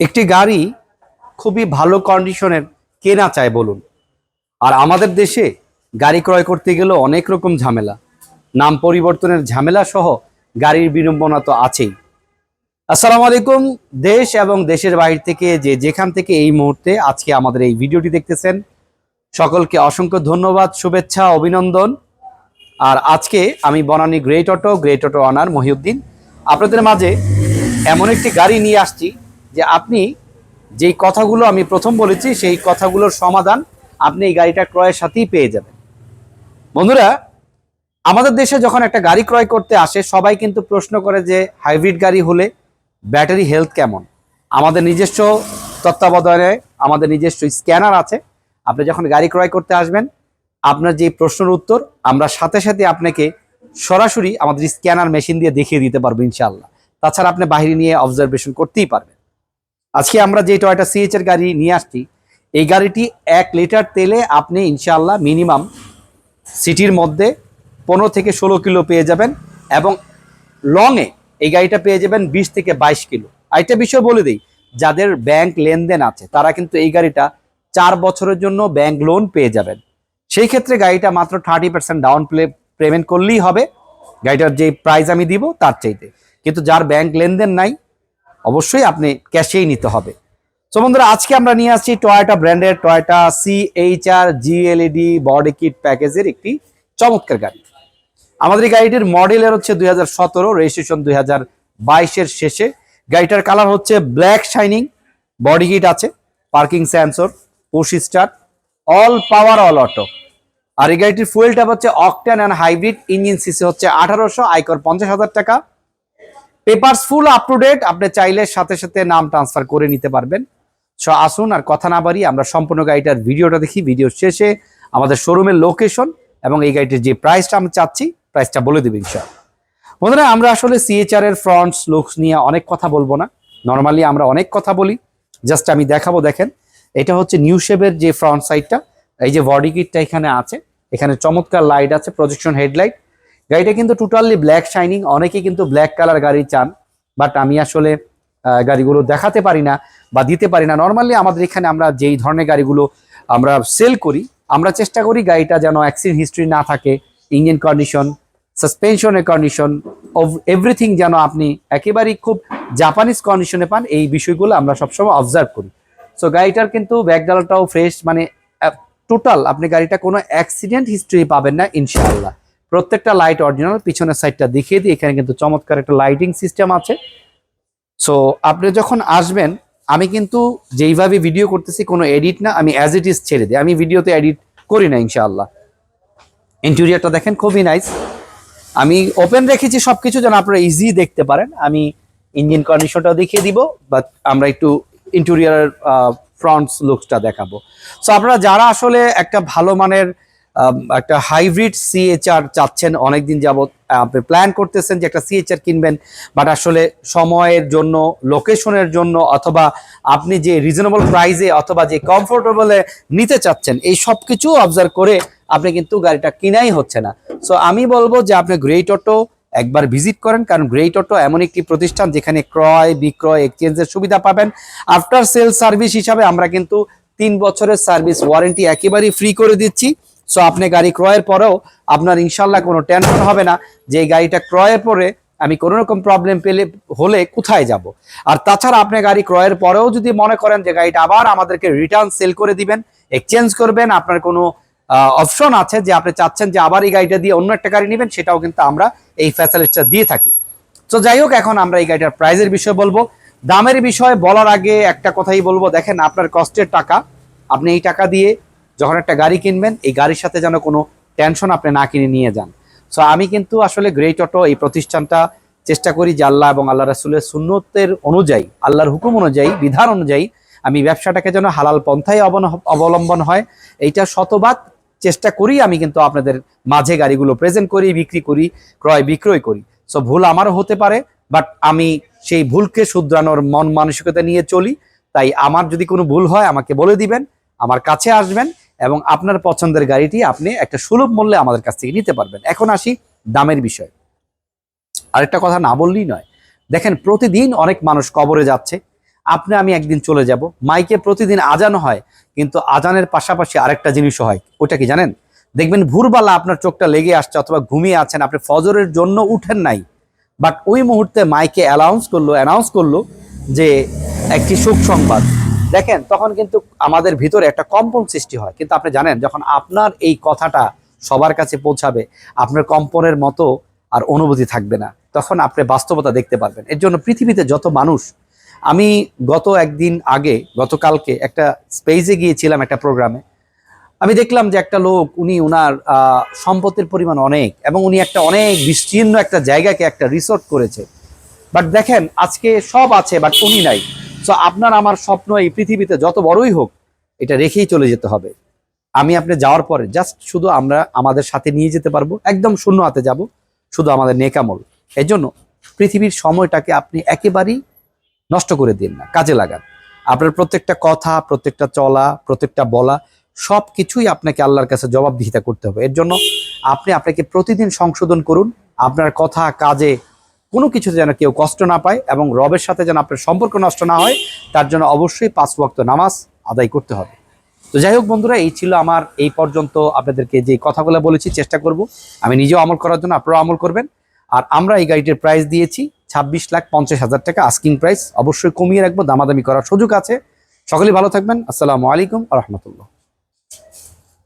একটি গাড়ি খুবই ভালো কন্ডিশনের কেনা চায় বলুন। আর আমাদের দেশে গাড়ি ক্রয় করতে গেলে অনেক রকম ঝামেলা। নাম পরিবর্তনের ঝামেলা সহ গাড়ির বিড়ম্বনা তো আছেই। আসসালামু আলাইকুম, দেশ এবং দেশের বাইরে থেকে যে যেখান থেকে এই মুহূর্তে আজকে আমাদের এই ভিডিওটি দেখতেছেন, সকলকে অসংখ্য ধন্যবাদ, শুভেচ্ছা, অভিনন্দন। আর আজকে আমি Banani Great Auto Great Auto owner Mohiuddin. আপনাদের মাঝে এমন একটি গাড়ি নিয়ে আসছি যে আপনি যেই কথাগুলো আমি প্রথম বলেছি, সেই কথাগুলোর সমাধান আপনি এই গাড়িটা ক্রয়ের সাথেই পেয়ে যাবেন। বন্ধুরা, আমাদের দেশে যখন একটা গাড়ি ক্রয় করতে আসে, সবাই কিন্তু প্রশ্ন করে যে, হাইব্রিড গাড়ি হলে ব্যাটারি হেলথ কেমন? আমাদের নিজস্ব তত্ত্বাবধানে আমাদের নিজস্ব স্ক্যানার আছে। আপনি যখন গাড়ি ক্রয় করতে আসবেন, আপনার যে প্রশ্নের উত্তর, আমরা সাথে সাথে আপনাকে সরাসরি আমাদের স্ক্যানার মেশিন দিয়ে দেখিয়ে দিতে পারব ইনশাল্লাহ তাছাড়া আপনি বাহিরে নিয়ে অবজারভেশন করতেই পারবেন। আজকে আমরা যে টয়টা সিএচ এর গাড়ি নিয়ে আসছি, এই গাড়িটি এক লিটার তেলে আপনি ইনশাআল্লাহ মিনিমাম সিটির মধ্যে পনেরো থেকে ষোলো কিলো পেয়ে যাবেন এবং লংয়ে এই গাড়িটা পেয়ে যাবেন বিশ থেকে বাইশ কিলো। আরেকটা বিষয় বলে দিই, যাদের ব্যাংক লেনদেন আছে, তারা কিন্তু এই গাড়িটা চার বছরের জন্য ব্যাংক লোন পেয়ে যাবেন। সেই ক্ষেত্রে গাড়িটা মাত্র থার্টি পার্সেন্ট ডাউন পেমেন্ট করলেই হবে। গাড়িটার যে প্রাইস আমি দিব, তার চাইতে। কিন্তু যার ব্যাংক লেনদেন নাই অবশ্যই আপনি ক্যাশেই নিতে হবে। তো বন্ধুরা, আজকে আমরা নিয়ে আসছি টয়োটা ব্র্যান্ডের Toyota C H R GLED body kit প্যাকেজের একটি চমৎকার গাড়ি। আমাদের গাড়িটির মডেলের হচ্ছে দুই রেজিস্ট্রেশন দুই হাজার শেষে। গাড়িটার কালার হচ্ছে ব্ল্যাক শাইনিং বডি কিট আছে parking sensor push start all power all auto আর এই গাড়িটির ফুয়েল ট্যাপ হচ্ছে octane and hybrid engine CC হচ্ছে আঠারোশো, আয়কর পঞ্চাশ হাজার টাকা। Papers full up to date আপনি চাইলে সাথে সাথে নাম ট্রান্সফার করে নিতে পারবেন। সো আসুন আর কথা না বাড়ি আমরা সম্পূর্ণ গাড়িটার ভিডিওটা দেখি। ভিডিও শেষে আমাদের শোরুমের লোকেশন এবং এই গাড়িটির যে প্রাইসটা আমি চাচ্ছি প্রাইসটা বলে দেবে ইনশাল বন্ধুরা, আমরা আসলে সিএচআর এর ফ্রন্টস লুকস নিয়ে অনেক কথা বলব না। নর্মালি আমরা অনেক কথা বলি। জাস্ট আমি দেখাবো, দেখেন। এটা হচ্ছে নিউ শেপের যে ফ্রন্ট সাইডটা এই যে বডি কিটটা এখানে আছে। এখানে চমৎকার লাইট আছে প্রজেকশন হেডলাইট গাড়িটা কিন্তু টোটালি ব্ল্যাক শাইনিং অনেকে কিন্তু ব্ল্যাক কালার গাড়ি চান বাট আমি আসলে গাড়িগুলো দেখাতে পারি না বা দিতে পারি না। নর্মালি আমাদের এখানে আমরা যেই ধরনের গাড়িগুলো আমরা সেল করি, আমরা চেষ্টা করি গাড়িটা যেন অ্যাক্সিডেন্ট হিস্ট্রি না থাকে ইঞ্জিন কন্ডিশন সাসপেনশনের কন্ডিশন এভরিথিং যেন আপনি একেবারেই খুব জাপানিজ কন্ডিশনে পান, এই বিষয়গুলো আমরা সবসময় অবজার্ভ করি। সো গাড়িটার কিন্তু ব্যাকডালাটাও ফ্রেশ মানে টোটাল আপনি গাড়িটা কোনো অ্যাক্সিডেন্ট হিস্ট্রি পাবেন না, ইনশাআল্লাহ। প্রত্যেকটা লাইট অরিজিনাল পিছনের সাইডটা দেখিয়ে দিই। এখানে কিন্তু চমৎকার একটা লাইটিং সিস্টেম আছে। সো আপনি যখন আসবেন, আমি কিন্তু যেইভাবে ভিডিও করতেছি, কোনো এডিট না, আমি অ্যাজ ইট ইজ ছেড়ে দিই। আমি ভিডিওতে এডিট করি না, ইনশাআল্লাহ। ইন্টেরিয়ারটা দেখেন, খুবই নাইস আমি ওপেন রেখেছি সব কিছু যেন আপনারা ইজি দেখতে পারেন। আমি ইঞ্জিন কন্ডিশনটাও দেখিয়ে দিব বাট আমরা একটু ইন্টেরিয়ার ফ্রন্টস লুকসটা দেখাবো। সো আপনারা যারা আসলে একটা ভালো মানের একটা হাইব্রিড সিএচআর চাচ্ছেন। অনেকদিন যাবত আপনি প্ল্যান করতেছেন যে একটা সিএচআর কিনবেন বাট আসলে সময়ের জন্য লোকেশনের জন্য, অথবা আপনি যে রিজনেবল প্রাইসে অথবা যে কমফোর্টেবলে নিতে চাচ্ছেন, এই সব কিছু অবজার্ভ করে আপনি কিন্তু গাড়িটা কিনাই হচ্ছে না। সো আমি বলব যে আপনি গ্রেট অটো একবার ভিজিট করেন, কারণ গ্রেট অটো এমন একটি প্রতিষ্ঠান যেখানে ক্রয়, বিক্রয় এক্সচেঞ্জের সুবিধা পাবেন। আফটার সেল সার্ভিস হিসাবে আমরা কিন্তু তিন বছরের সার্ভিস ওয়ারেন্টি একেবারেই ফ্রি করে দিচ্ছি। সো আপনি গাড়ি ক্রয়ের পরেও আপনার ইনশাল্লাহ কোনো টেনশন হবে না। যে এই গাড়িটা ক্রয়ের পরে আমি কোনো রকম প্রবলেম পেলে, হলে কোথায় যাব? আর তাছাড়া আপনি গাড়ি ক্রয়ের পরেও যদি মনে করেন যে গাড়িটা আবার আমাদেরকে রিটার্ন সেল করে দিবেন এক্সচেঞ্জ করবেন, আপনার কোনো অপশন আছে যে আপনি চাচ্ছেন যে আবার এই গাড়িটা দিয়ে অন্য একটা গাড়ি নেবেন, সেটাও কিন্তু আমরা এই ফ্যাসিলিটিটা দিয়ে থাকি। তো যাই হোক, এখন আমরা এই গাড়িটার প্রাইজের বিষয়ে বলব। দামের বিষয়ে বলার আগে একটা কথাই বলব। দেখেন, আপনার কষ্টের টাকা, আপনি এই টাকা দিয়ে যখন একটা গাড়ি কিনবেন, এই গাড়ির সাথে যেন কোনো টেনশন আপনি না কিনে নিয়ে যান। সো আমি কিন্তু আসলে গ্রেট অটো এই প্রতিষ্ঠানটা চেষ্টা করি যে আল্লাহ এবং আল্লাহ রাসুলের সুন্নতের অনুযায়ী, আল্লাহর হুকুম অনুযায়ী, বিধান অনুযায়ী আমি ব্যবসাটাকে যেন হালাল পন্থায় অবলম্বন হয়। এইটা শতভাগ চেষ্টা করি আমি কিন্তু আপনাদের মাঝে গাড়িগুলো প্রেজেন্ট করি, বিক্রি করি, ক্রয় বিক্রয় করি। সো ভুল আমারও হতে পারে বাট আমি সেই ভুলকে শুধরানোর মন মানসিকতা নিয়ে চলি। তাই আমার যদি কোনো ভুল হয়, আমাকে বলে দিবেন, আমার কাছে আসবেন এবং আপনার পছন্দের গাড়িটি আপনি একটা সুলভ মূল্যে আমাদের কাছ থেকে নিতে পারবেন। এখন আসি দামের বিষয়। আরেকটা কথা না বললেই নয়। দেখেন, প্রতিদিন অনেক মানুষ কবরে যাচ্ছে। আপনি, আমি একদিন চলে যাব। মাইকে প্রতিদিন আজান হয়, কিন্তু আজানের পাশাপাশি আরেকটা জিনিসও হয়। ওটা কি জানেন? দেখবেন ভোরবেলা আপনার চোখটা লেগে আসছে অথবা ঘুমিয়ে আছেন, আপনি ফজরের জন্য উঠেন নাই। বাট ওই মুহূর্তে মাইকে অ্যানাউন্স করল অ্যানাউন্স করল যে একটি সুখ সংবাদ। দেখেন, তখন কিন্তু আমাদের ভিতরে একটা কম্পন সৃষ্টি হয়। কিন্তু আপনি জানেন, যখন আপনার এই কথাটা সবার কাছে পৌঁছাবে, আপনার কম্পনের মতো আর অনুভূতি থাকবে না। তখন আপনি বাস্তবতা দেখতে পারবেন। এর জন্য পৃথিবীতে যত মানুষ, আমি গত একদিন আগে, গতকালকে একটা স্পেসে গিয়েছিলাম একটা প্রোগ্রামে আমি দেখলাম যে একটা লোক, উনি ওনার সম্পত্তির পরিমাণ অনেক এবং উনি একটা অনেক বিস্তীর্ণ একটা জায়গাকে একটা রিসোর্ট করেছে। বাট দেখেন, আজকে সব আছে বাট উনি নাই। সো আপনার আমার স্বপ্ন এই পৃথিবীতে যত বড়ই হোক, এটা রেখেই চলে যেতে হবে। আমি আপনি যাওয়ার পরে জাস্ট শুধু আমরা আমাদের সাথে নিয়ে যেতে পারব, একদম শূন্য হাতে যাব, শুধু আমাদের নেকামল। এই জন্য পৃথিবীর সময়টাকে আপনি একেবারেই নষ্ট করে দিন না, কাজে লাগান। আপনার প্রত্যেকটা কথা, প্রত্যেকটা চলা, প্রত্যেকটা বলা সব কিছুই আপনাকে আল্লাহর কাছে জবাবদিহিতা করতে হবে। এর জন্য আপনি আপনাকে প্রতিদিন সংশোধন করুন, আপনার কথা, কাজে কোনো কিছুতে যেন কেউ কষ্ট না পায় এবং রবের সাথে যেন আপনার সম্পর্ক নষ্ট না হয়, তার জন্য অবশ্যই পাঁচ ওয়াক্ত নামাজ আদায় করতে হবে। তো যাই হোক বন্ধুরা, এই ছিল আমার এই পর্যন্ত আপনাদেরকে যে কথাগুলো বলেছি, চেষ্টা করব। আমি নিজেও আমল করার জন্য আপনারাও আমল করবেন। আর আমরা এই গাড়িটির প্রাইস দিয়েছি ছাব্বিশ লাখ পঞ্চাশ হাজার টাকা আস্কিং প্রাইস অবশ্যই কমিয়ে রাখব, দামাদামি করার সুযোগ আছে। সকলেই ভালো থাকবেন। আসসালামু আলাইকুম রহমতুল্লাহ।